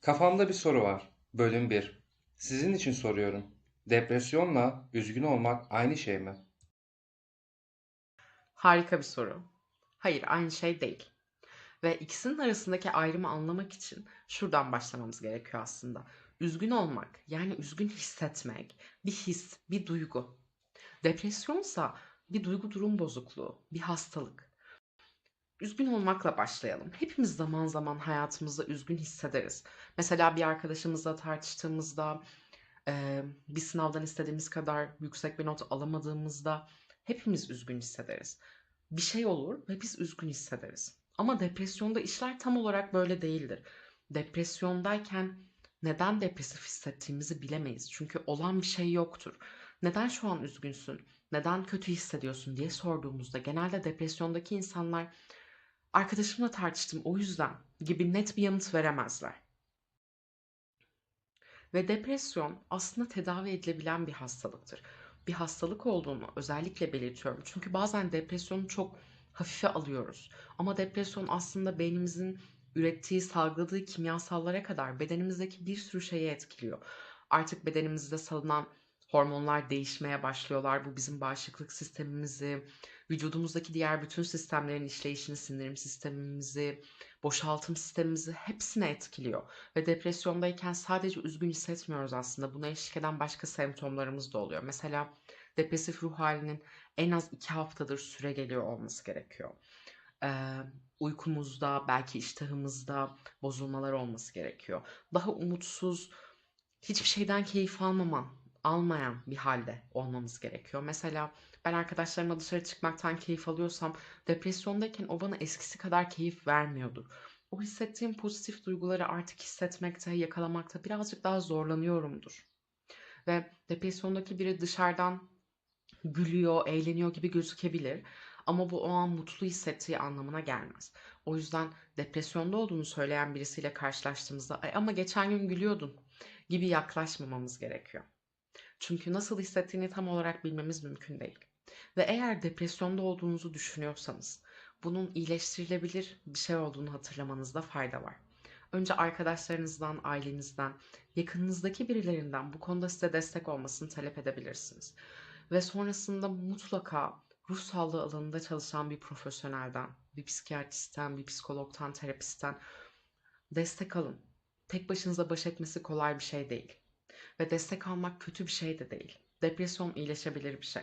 Kafamda bir soru var. Bölüm 1. Sizin için soruyorum. Depresyonla üzgün olmak aynı şey mi? Harika bir soru. Hayır, aynı şey değil. Ve ikisinin arasındaki ayrımı anlamak için şuradan başlamamız gerekiyor aslında. Üzgün olmak, yani üzgün hissetmek bir his, bir duygu. Depresyonsa bir duygu durum bozukluğu, bir hastalık. Üzgün olmakla başlayalım. Hepimiz zaman zaman hayatımızda üzgün hissederiz. Mesela bir arkadaşımızla tartıştığımızda, eee, bir sınavdan istediğimiz kadar yüksek bir not alamadığımızda hepimiz üzgün hissederiz. Bir şey olur ve biz üzgün hissederiz. Ama depresyonda işler tam olarak böyle değildir. Depresyondayken neden depresif hissettiğimizi bilemeyiz. Çünkü olan bir şey yoktur. Neden şu an üzgünsün? Neden kötü hissediyorsun diye sorduğumuzda genelde depresyondaki insanlar arkadaşımla tartıştım o yüzden gibi net bir yanıt veremezler. Ve depresyon aslında tedavi edilebilen bir hastalıktır. Bir hastalık olduğunu özellikle belirtiyorum. Çünkü bazen depresyonu çok hafife alıyoruz. Ama depresyon aslında beynimizin ürettiği, salgıladığı kimyasallara kadar bedenimizdeki bir sürü şeyi etkiliyor. Artık bedenimizde salınan hormonlar değişmeye başlıyorlar. Bu bizim bağışıklık sistemimizi, vücudumuzdaki diğer bütün sistemlerin işleyişini, sindirim sistemimizi, boşaltım sistemimizi hepsine etkiliyor. Ve depresyondayken sadece üzgün hissetmiyoruz aslında. Buna eşlik eden başka semptomlarımız da oluyor. Mesela depresif ruh halinin en az iki haftadır süre geliyor olması gerekiyor. Ee, uykumuzda, belki iştahımızda bozulmalar olması gerekiyor. Daha umutsuz, hiçbir şeyden keyif almaman, almayan bir halde olmamız gerekiyor. Mesela ben arkadaşlarımla dışarı çıkmaktan keyif alıyorsam depresyondayken o bana eskisi kadar keyif vermiyordur. O hissettiğim pozitif duyguları artık hissetmekte, yakalamakta birazcık daha zorlanıyorumdur. Ve depresyondaki biri dışarıdan gülüyor, eğleniyor gibi gözükebilir. Ama bu o an mutlu hissettiği anlamına gelmez. O yüzden depresyonda olduğunu söyleyen birisiyle karşılaştığımızda "Ay ama geçen gün gülüyordun gibi yaklaşmamamız gerekiyor. Çünkü nasıl hissettiğini tam olarak bilmemiz mümkün değil. Ve eğer depresyonda olduğunuzu düşünüyorsanız bunun iyileştirilebilir bir şey olduğunu hatırlamanızda fayda var. Önce arkadaşlarınızdan, ailenizden, yakınınızdaki birilerinden bu konuda size destek olmasını talep edebilirsiniz. Ve sonrasında mutlaka ruh sağlığı alanında çalışan bir profesyonelden, bir psikiyatristten, bir psikologtan, terapistten destek alın. Tek başınıza baş etmesi kolay bir şey değil. Ve destek almak kötü bir şey de değil. Depresyon iyileşebilir bir şey.